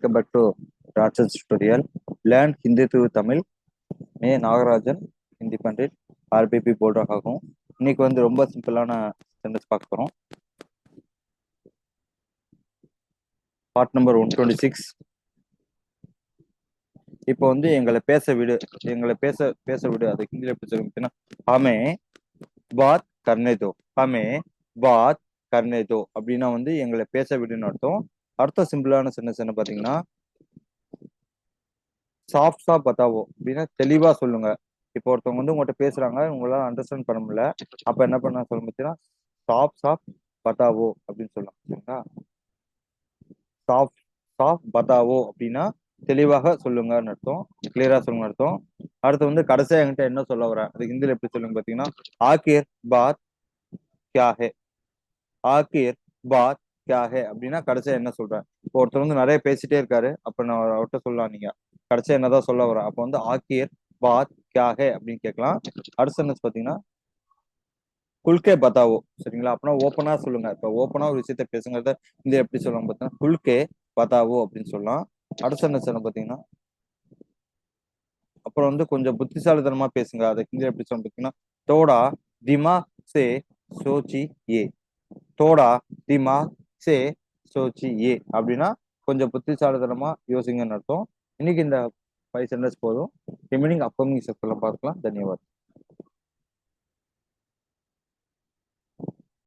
Welcome back to Ratsasan tutorial learn Hindi through Tamil மே நாகராஜன் ஹிந்தி பண்டிட் ஆர்பிபி போல்டாக் ஆகும் இன்னைக்கு வந்து ரொம்ப சிம்பிளான சென்டென்ஸ் பார்க்க போகிறோம் part number one twenty six இப்போ வந்து எங்களை பேச விடு எங்களை பேச பேச விடு. அது ஹிந்தியில் எப்படி சொல்லுங்க பார்த்தீங்கன்னா ஹமே பாத் கர்னேதோ ஹமே பாத் கர்னேதோ அப்படின்னா வந்து எங்களை பேச விடுன்னு அர்த்தம். அடுத்த சிம்பிளான சென்டென்ஸ் என்ன பார்த்தீங்கன்னா சாஃப்டா பத்தாவோ அப்படின்னா தெளிவா சொல்லுங்க. இப்போ ஒருத்தவங்க வந்து உங்கள்கிட்ட பேசுறாங்க உங்களால அண்டர்ஸ்டாண்ட் பண்ண முடியல. அப்ப என்ன பண்ண சொல்ல பார்த்தீங்கன்னா சாஃப்ட் சாஃப் பத்தாவோ அப்படின்னு சொல்லலாம். சரிங்களா? சாஃப்ட் சாஃப் பத்தாவோ அப்படின்னா தெளிவாக சொல்லுங்கன்னு அர்த்தம். கிளியரா சொல்லுங்க அர்த்தம். அடுத்து வந்து கடைசியா என்கிட்ட என்ன சொல்ல வரேன்? அது ஹிந்தியில எப்படி சொல்லுங்க பாத்தீங்கன்னா ஆக்கிர் பாத் கியா ஹே? ஆக்கிர் பாத் கியாக அப்படின்னா கடைசியா என்ன சொல்றேன்? இப்போ ஒருத்தர் வந்து நிறைய பேசிட்டே இருக்காரு. அப்ப நான் அவர்கிட்ட சொல்லலாம் நீங்க. கடைசியா என்னதான் சொல்ல வரேன் அப்போ வந்து ஆக்கியர் பாத் கியாக அப்படின்னு கேட்கலாம். அடுத்த சென்டென்ஸ் பாத்தீங்கன்னா குல்கே பத்தாவோ சரிங்களா? அப்படின்னா ஓப்பனா சொல்லுங்க. இப்போ ஓப்பனா ஒரு விஷயத்த பேசுங்கிறத இந்த எப்படி சொல்லலாம் பார்த்தீங்கன்னா குல்கே பத்தாவோ அப்படின்னு சொல்லலாம். அடுத்த என்ன பாத்தீங்கன்னா அப்புறம் வந்து கொஞ்சம் புத்திசாலித்தனமா பேசுங்க. அதை ஹிந்தி எப்படி சொல்ல பார்த்தீங்கன்னா தோடா திமா சே சோச்சி ஏ. தோடா திமா சே சோச்சி ஏ அப்படின்னா கொஞ்சம் புத்திசாலித்தனமா யோசிங்கன்னு அர்த்தம். இன்னைக்கு இந்த ஃபைவ் சென்டென்ஸ் போதும். ரிமைனிங் அப்கமிங் செக்டர்ல பார்க்கலாம். தன்யவாத்.